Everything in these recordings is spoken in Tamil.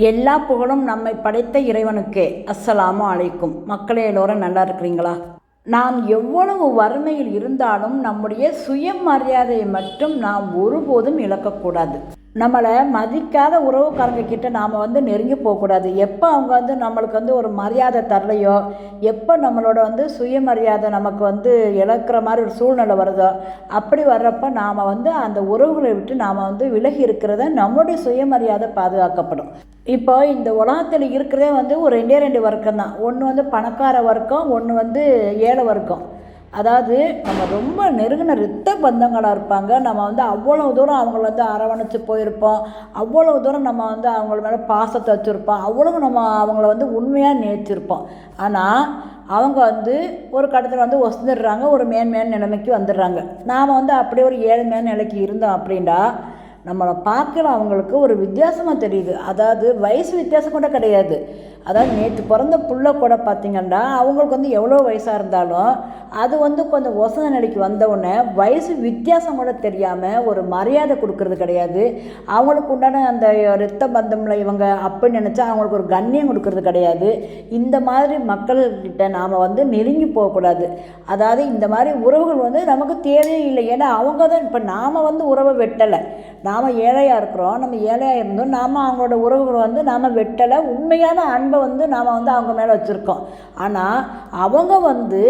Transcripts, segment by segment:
எல்லா புகழும் நம்மை படைத்த இறைவனுக்கே. அஸ்ஸலாமு அலைக்கும். மக்களே எல்லோரும் நல்லா இருக்கிறீங்களா? நாம் எவ்வளவு வறுமையில் இருந்தாலும் நம்முடைய சுயமரியாதையை மட்டும் நாம் ஒருபோதும் இழக்கக்கூடாது. நம்மளை மதிக்காத உறவுக்காரங்க கிட்ட நாம் வந்து நெருங்கி போகக்கூடாது. எப்போ அவங்க வந்து நம்மளுக்கு வந்து ஒரு மரியாதை தரலையோ எப்போ நம்மளோட வந்து சுயமரியாதை நமக்கு வந்து இழக்கிற மாதிரி ஒரு சூழ்நிலை வருதோ அப்படி வர்றப்ப நாம் வந்து அந்த உறவுகளை விட்டு நாம் வந்து விலகி இருக்கிறத நம்முடைய சுயமரியாதை பாதுகாக்கப்படும். இப்போ இந்த உலகத்தில் இருக்கிறதே வந்து ஒரு ரெண்டே ரெண்டு வர்க்கம் தான் ஒன்று வந்து பணக்கார வர்க்கம் ஒன்று வந்து ஏழை வர்க்கம். அதாவது நம்ம ரொம்ப நெருங்கின ரத்த பந்தங்களாக இருப்பாங்க. நம்ம வந்து அவ்வளோ தூரம் அவங்கள வந்து அரவணைச்சு போயிருப்போம். அவ்வளோ தூரம் நம்ம வந்து அவங்கள மேலே பாசத்தை வச்சுருப்போம். அவ்வளவு நம்ம அவங்கள வந்து உண்மையாக நேச்சிருப்போம் ஆனால் அவங்க வந்து ஒரு கட்டத்தில் வந்து ஒசந்துடுறாங்க. ஒரு மேன்மையான நிலைமைக்கு வந்துடுறாங்க. நாம் வந்து அப்படியே ஒரு ஏழ்மையான நிலைக்கு இருந்தோம் அப்படின்னா நம்மளை பார்க்குற அவங்களுக்கு ஒரு வித்தியாசமாக தெரியுது. அதாவது வயசு வித்தியாசம் கூட கிடையாது. அதாவது நேற்று பிறந்த புள்ள கூட பார்த்திங்கன்னா அவங்களுக்கு வந்து எவ்வளோ வயசாக இருந்தாலும் அது வந்து கொஞ்சம் ஒசந்த நிலைக்கு வந்தவுடனே வயசு வித்தியாசம் கூட தெரியாமல் ஒரு மரியாதை கொடுக்கறது கிடையாது. அவங்களுக்கு உண்டான அந்த ரத்த பந்தமில் இவங்க அப்படின்னு நினச்சா அவங்களுக்கு ஒரு கண்ணியம் கொடுக்கறது கிடையாது. இந்த மாதிரி மக்கள்கிட்ட நாம் வந்து நெருங்கி போகக்கூடாது. அதாவது இந்த மாதிரி உறவுகள் வந்து நமக்கு தேவையே இல்லை. ஏன்னா அவங்க தான் இப்போ நாம் வந்து உறவை வெட்டலை. நாம் ஏழையாக இருக்கிறோம். நம்ம ஏழையாக இருந்தோம். நாம் அவங்களோட உறவுகளை வந்து நாம் வெட்டலை. உண்மையான அன்பு வந்து நாம் வந்து அவங்க மேலே வச்சுருக்கோம். ஆனால் அவங்க வந்து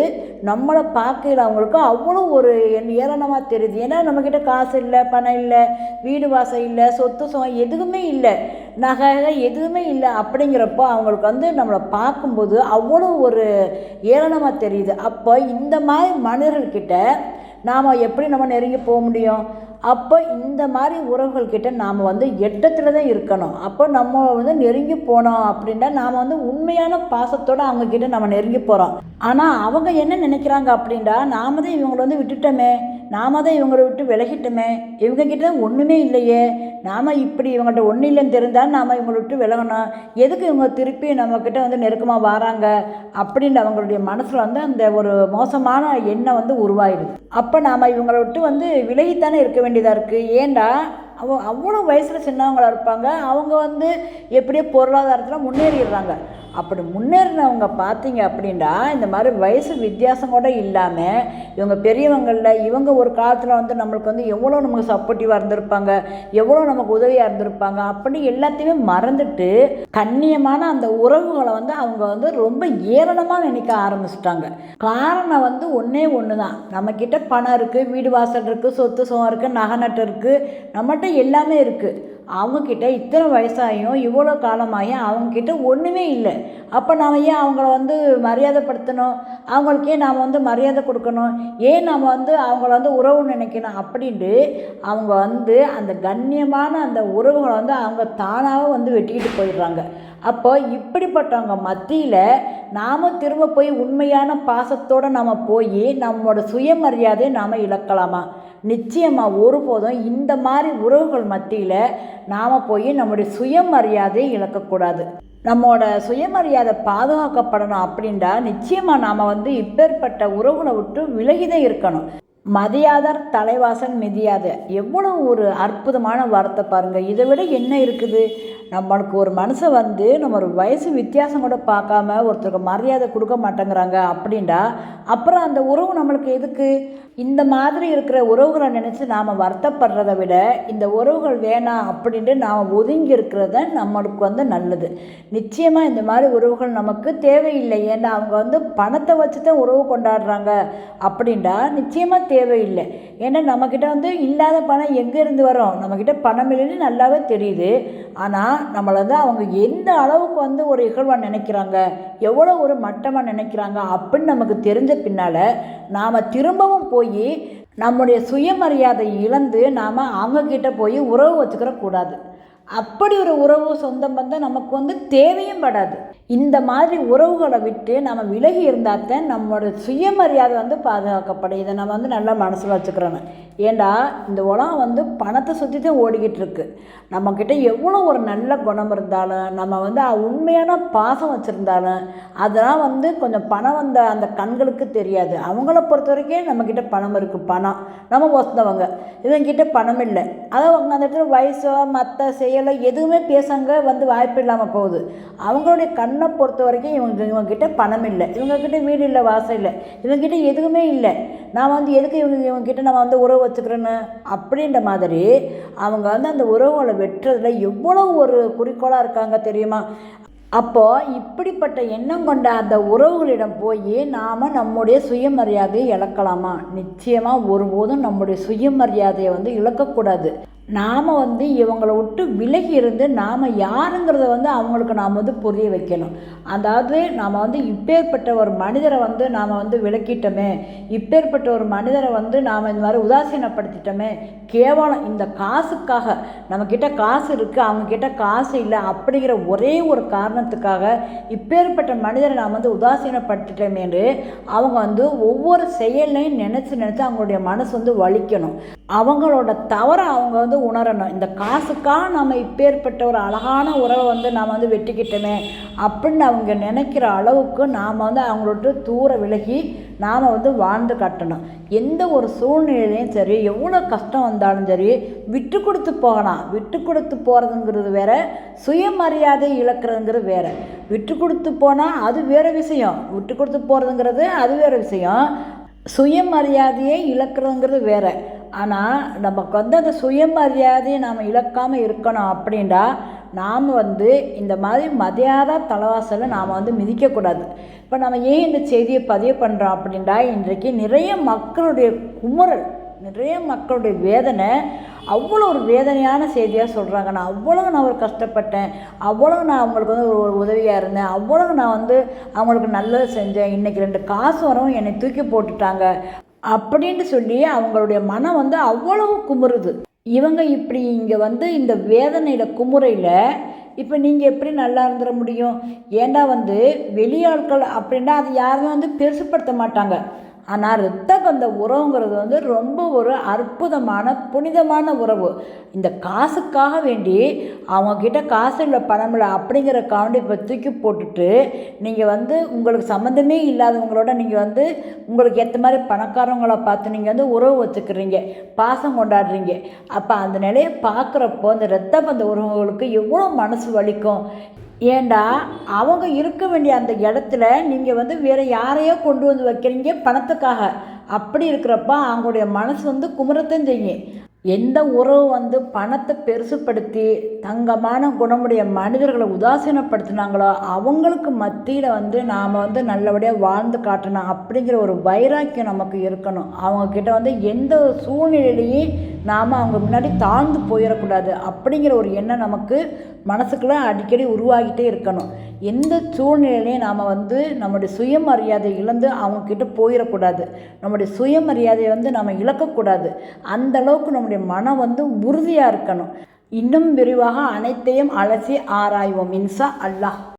நம்மளை பார்க்கையில் அவங்களுக்கு அவ்வளோ ஒரு ஏளனமாக தெரியுது. ஏன்னா நம்மக்கிட்ட காசு இல்லை பணம் இல்லை வீடு வாசல் இல்லை சொத்து சுகம் எதுவுமே இல்லை. நகை எதுவுமே இல்லை அப்படிங்கிறப்போ அவங்களுக்கு வந்து நம்மளை பார்க்கும்போது அவ்வளோ ஒரு ஏளனமாக தெரியுது. அப்போ இந்த மாதிரி மனிதர்கள்கிட்ட நாம் எப்படி நம்ம நெருங்கி போக முடியும்? அப்போ இந்த மாதிரி உறவுகள்கிட்ட நாம் வந்து எட்டத்தில் தான் இருக்கணும். அப்போ நம்ம வந்து நெருங்கி போனோம் அப்படின்னா நாம் வந்து உண்மையான பாசத்தோடு அவங்கக்கிட்ட நம்ம நெருங்கி போகிறோம் ஆனால் அவங்க என்ன நினைக்கிறாங்க அப்படின்னா நாம தான் இவங்களை வந்து விட்டுட்டோமே நாம தான் இவங்களை விட்டு விலகிட்டோமே இவங்கக்கிட்ட தான் ஒன்றுமே இல்லையே நாம் இப்படி இவங்கள்ட்ட ஒன்றும் இல்லைன்னு தெரிந்தால் நாம் இவங்களை விட்டு விலகணும். எதுக்கு இவங்க திருப்பி நம்மக்கிட்ட வந்து நெருக்கமாக வராங்க அப்படின்னு அவங்களுடைய மனசில் வந்து அந்த ஒரு மோசமான எண்ணம் வந்து உருவாயிடுது. அப்போ நாம் இவங்களை விட்டு வந்து விலகித்தானே இருக்க வேண்டியதாக இருக்குது ஏண்டா? அவ அவ்வளோ வயசில் சின்னவங்களாக இருப்பாங்க. அவங்க வந்து எப்படியோ பொருளாதாரத்தில் முன்னேறிடுறாங்க. அப்படி முன்னேறினவங்க பார்த்தீங்க அப்படின்னா இந்த மாதிரி வயசு வித்தியாசம் கூட இல்லாமல் இவங்க பெரியவங்களில் இவங்க ஒரு காலத்தில் வந்து நம்மளுக்கு வந்து எவ்வளோ நமக்கு சப்போர்ட்டிவாக இருந்திருப்பாங்க எவ்வளோ நமக்கு உதவியாக இருந்திருப்பாங்க அப்படி எல்லாத்தையுமே மறந்துட்டு கண்ணியமான அந்த உறவுகளை வந்து அவங்க வந்து ரொம்ப ஏளனமாக நினைக்க ஆரம்பிச்சிட்டாங்க. காரணம் வந்து ஒன்றே ஒன்று தான் நம்மக்கிட்ட பணம் இருக்குது வீடு வாசல் இருக்குது சொத்து சுகம் இருக்குது நகை நட்டு இருக்குது நம்மகிட்ட எல்லாமே இருக்குது அவங்கக்கிட்ட இத்தனை வயசாகியும் இவ்வளோ காலமாகியும் அவங்கக்கிட்ட ஒன்றுமே இல்லை. அப்போ நாம் ஏன் அவங்கள வந்து மரியாதைப்படுத்தணும்? அவங்களுக்கே நாம் வந்து மரியாதை கொடுக்கணும். ஏன் நாம் வந்து அவங்கள வந்து உறவு நினைக்கணும் அப்படின்ட்டு அவங்க வந்து அந்த கண்ணியமான அந்த உறவுகளை வந்து அவங்க தானாக வந்து வெட்டிக்கிட்டு போயிடுறாங்க. அப்போ இப்படிப்பட்டவங்க மத்தியில் நாம் திரும்ப போய் உண்மையான பாசத்தோடு நம்ம போய் நம்மளோட சுயமரியாதையை நாம் இழக்கலாமா? நிச்சயமாக ஒருபோதும் இந்த மாதிரி உறவுகள் மத்தியில் நாம் போய் நம்முடைய சுயமரியாதையை இழக்கக்கூடாது. நம்மளோட சுயமரியாதை பாதுகாக்கப்படணும் அப்படின்டா நிச்சயமாக நாம் வந்து இப்பேற்பட்ட உறவுகளை விட்டு விலகிதான் இருக்கணும். மதியாதர் தலைவாசல் மிதியாத. எவ்வளோ ஒரு அற்புதமான வார்த்தை பாருங்கள் இதை விட என்ன இருக்குது? நம்மளுக்கு ஒரு மனுஷன் வந்து நம்ம ஒரு வயசு வித்தியாசம் கூட பார்க்காம ஒருத்தருக்கு மரியாதை கொடுக்க மாட்டேங்கிறாங்க அப்படின்டா அப்புறம் அந்த உறவு நம்மளுக்கு எதுக்கு? இந்த மாதிரி இருக்கிற உறவுகளை நினச்சி நாம் வருத்தப்படுறதை விட இந்த உறவுகள் வேணாம் அப்படின்ட்டு நாம் ஒதுங்கி இருக்கிறத நம்மளுக்கு வந்து நல்லது. நிச்சயமாக இந்த மாதிரி உறவுகள் நமக்கு தேவையில்லை. ஏன்னா அவங்க வந்து பணத்தை வச்சு தான் உறவு கொண்டாடுறாங்க அப்படின்டா நிச்சயமாக தேவையில்லை. ஏன்னா நம்மக்கிட்ட வந்து இல்லாத பணம் எங்கேருந்து வரும்? நம்மக்கிட்ட பணம் இல்லைன்னு நல்லாவே தெரியுது. ஆனால் நம்மளை தான் அவங்க எந்த அளவுக்கு வந்து ஒரு இகழ்வாக நினைக்கிறாங்க? எவ்வளோ ஒரு மட்டமாக நினைக்கிறாங்க? அப்படின்னு நமக்கு தெரிஞ்ச பின்னால் நாம் திரும்பவும் போய் நம்முடைய சுயமரியாதை இழந்து நாம் அவங்கக்கிட்ட போய் உறவு வச்சுக்கிற கூடாது அப்படி ஒரு உறவு சொந்தம் பந்தம் நமக்கு வந்து தேவையும் படாது. இந்த மாதிரி உறவுகளை விட்டு நம்ம விலகி இருந்தால் தான் நம்மளோட சுயமரியாதை வந்து பாதுகாக்கப்படும். இதை நம்ம வந்து நல்லா மனசில் வச்சுக்கிறோன்னு ஏண்டா இந்த உலகம் வந்து பணத்தை சுற்றி தான் ஓடிக்கிட்டு இருக்கு. நம்மக்கிட்ட எவ்வளோ ஒரு நல்ல குணம் இருந்தாலும் நம்ம வந்து உண்மையான பாசம் வச்சுருந்தாலும் அதெல்லாம் வந்து கொஞ்சம் பணம் வந்த அந்த கண்களுக்கு தெரியாது. அவங்கள பொறுத்த வரைக்கும் நம்மக்கிட்ட பணம் இருக்குது பணம். நம்ம வசந்தவங்க இவங்கிட்ட பணம் இல்லை. அதை அவங்க அந்த இடத்துல வயசோ மற்ற செய்ய எல்லாம் எதுவுமே பேசங்க வந்து வாய்ப்பு இல்லாமல் போகுது. அவங்களுடைய கண்ணை பொறுத்த வரைக்கும் இவங்க இவங்கக்கிட்ட பணம் இல்லை. இவங்கக்கிட்ட வீடு இல்லை வாசல் இல்லை. இவங்ககிட்ட எதுவுமே இல்லை. நான் வந்து எதுக்கு இவங்க இவங்ககிட்ட நம்ம வந்து உறவு வச்சுக்கிறேன்னு? அப்படின்ற மாதிரி அவங்க வந்து அந்த உறவுகளை வெட்டுறதுல எவ்வளோ ஒரு குறிக்கோளாக இருக்காங்க தெரியுமா? அப்போது இப்படிப்பட்ட எண்ணம் கொண்ட அந்த உறவுகளிடம் போய் நாம் நம்முடைய சுயமரியாதையை இழக்கலாமா? நிச்சயமாக ஒருபோதும் நம்முடைய சுயமரியாதையை வந்து இழக்கக்கூடாது. நாம் வந்து இவங்களை விட்டு விலகி இருந்து நாம் யாருங்கிறத வந்து அவங்களுக்கு நாம் வந்து புரிய வைக்கணும். அதாவது நாம் வந்து இப்பேற்பட்ட ஒரு மனிதரை வந்து நாம் வந்து விளக்கிட்டோமே இப்பேற்பட்ட ஒரு மனிதரை வந்து நாம் இந்த மாதிரி உதாசீனப்படுத்திட்டோமே கேவலம் இந்த காசுக்காக நம்மக்கிட்ட காசு இருக்குது அவங்கக்கிட்ட காசு இல்லை அப்படிங்கிற ஒரே ஒரு காரணத்துக்காக இப்பேற்பட்ட மனிதரை நாம் வந்து உதாசீனப்படுத்திட்டோமேன்று அவங்க வந்து ஒவ்வொரு செயலையும் நினச்சி நினச்சி அவங்களுடைய மனசு வந்து வலிக்கணும். அவங்களோட தவறை அவங்க வந்து உணரணும். இந்த காசுக்காக நம்ம இப்பேற்பட்ட ஒரு அழகான உறவை வந்து நாம் வந்து வெட்டிக்கிட்டோமே அப்படின்னு அவங்க நினைக்கிற அளவுக்கு நாம் வந்து அவங்களோட தூர விலகி நாம் வந்து வாழ்ந்து காட்டணும். எந்த ஒரு சூழ்நிலையிலையும் சரி எவ்வளோ கஷ்டம் வந்தாலும் சரி விட்டு கொடுத்து போகலாம். விட்டு கொடுத்து போகிறதுங்கிறது வேற சுயமரியாதை இழக்கிறதுங்கிறது வேற. விட்டு கொடுத்து போனால் அது வேறு விஷயம். விட்டு கொடுத்து போகிறதுங்கிறது அது வேறு விஷயம். சுயமரியாதையை இழக்கிறதுங்கிறது வேற. ஆனால் நமக்கு வந்து அந்த சுயமரியாதையை நாம் இழக்காமல் இருக்கணும் அப்படின்டா நாம் வந்து இந்த மாதிரி மதியாத தலைவாசலை நாம் வந்து மிதிக்கக்கூடாது. இப்போ நம்ம ஏன் இந்த செய்தியை பதிவு பண்ணுறோம் அப்படின்டா இன்றைக்கு நிறைய மக்களுடைய குமுறல் நிறைய மக்களுடைய வேதனை அவ்வளோ ஒரு வேதனையான செய்தியாக சொல்கிறாங்க நான் அவ்வளோ நான் ஒரு கஷ்டப்பட்டேன். அவ்வளோ நான் அவங்களுக்கு வந்து ஒரு உதவியாக இருந்தேன். அவ்வளோ நான் வந்து அவங்களுக்கு நல்லது செஞ்சேன். இன்றைக்கி ரெண்டு காசு வரவும் என்னை தூக்கி போட்டுட்டாங்க அப்படின்ட்டு சொல்லி அவங்களுடைய மனம் வந்து அவ்வளவு குமுறுது. இவங்க இப்படி இங்கே வந்து இந்த வேதனையில் குமுறையில் இப்போ நீங்கள் எப்படி நல்லா இருந்துட முடியும்? ஏண்டா வந்து வெளியாட்கள் அப்படின்னா அது யாருமே வந்து பெருசுப்படுத்த மாட்டாங்க. ஆனால் இரத்த பந்த உறவுங்கிறது வந்து ரொம்ப ஒரு அற்புதமான புனிதமான உறவு. இந்த காசுக்காக வேண்டி அவங்கக்கிட்ட காசு இல்லை பணம் இல்லை அப்படிங்கிற காண்டி இப்போ தூக்கி போட்டுட்டு நீங்கள் வந்து உங்களுக்கு சம்மந்தமே இல்லாதவங்களோட நீங்கள் வந்து உங்களுக்கு ஏற்ற மாதிரி பணக்காரவங்கள பார்த்து நீங்கள் வந்து உறவு வச்சுக்கிறீங்க பாசம் கொண்டாடுறீங்க. அப்போ அந்த நிலையை பார்க்குறப்போ அந்த இரத்த பந்த உறவுகளுக்கு எவ்வளோ மனசு வலிக்கும். ஏண்டா அவங்க இருக்க வேண்டிய அந்த இடத்துல நீங்கள் வந்து வேறு யாரையோ கொண்டு வந்து வைக்கிறீங்க பணத்துக்காக. அப்படி இருக்கிறப்ப அவங்களுடைய மனசு வந்து குமரத்தான் செய்யும். எந்த உறவு வந்து பணத்தை பெருசுப்படுத்தி தங்கமான குணமுடைய மனிதர்களை உதாசீனப்படுத்தினாங்களோ அவங்களுக்கு மத்தியில் வந்து நாம் வந்து நல்லபடியாக வாழ்ந்து காட்டணும் அப்படிங்கிற ஒரு வைராக்கியம் நமக்கு இருக்கணும். அவங்கக்கிட்ட வந்து எந்த சூழ்நிலையிலையும் நாம் அவங்க முன்னாடி தாழ்ந்து போயிடக்கூடாது அப்படிங்கிற ஒரு எண்ணம் நமக்கு மனசுக்குள்ளே அடிக்கடி உருவாகிட்டே இருக்கணும். எந்த சூழ்நிலையிலையும் நாம் வந்து நம்முடைய சுயமரியாதை இழந்து அவங்கக்கிட்ட போயிடக்கூடாது. நம்முடைய சுயமரியாதையை வந்து நம்ம இழக்கக்கூடாது. அந்த அளவுக்கு நம்முடைய மனம் வந்து உறுதியாக இருக்கணும். இன்னும் விரிவாக அனைத்தையும் அலசி ஆராய்வோம். இன்சா அல்லாஹ்.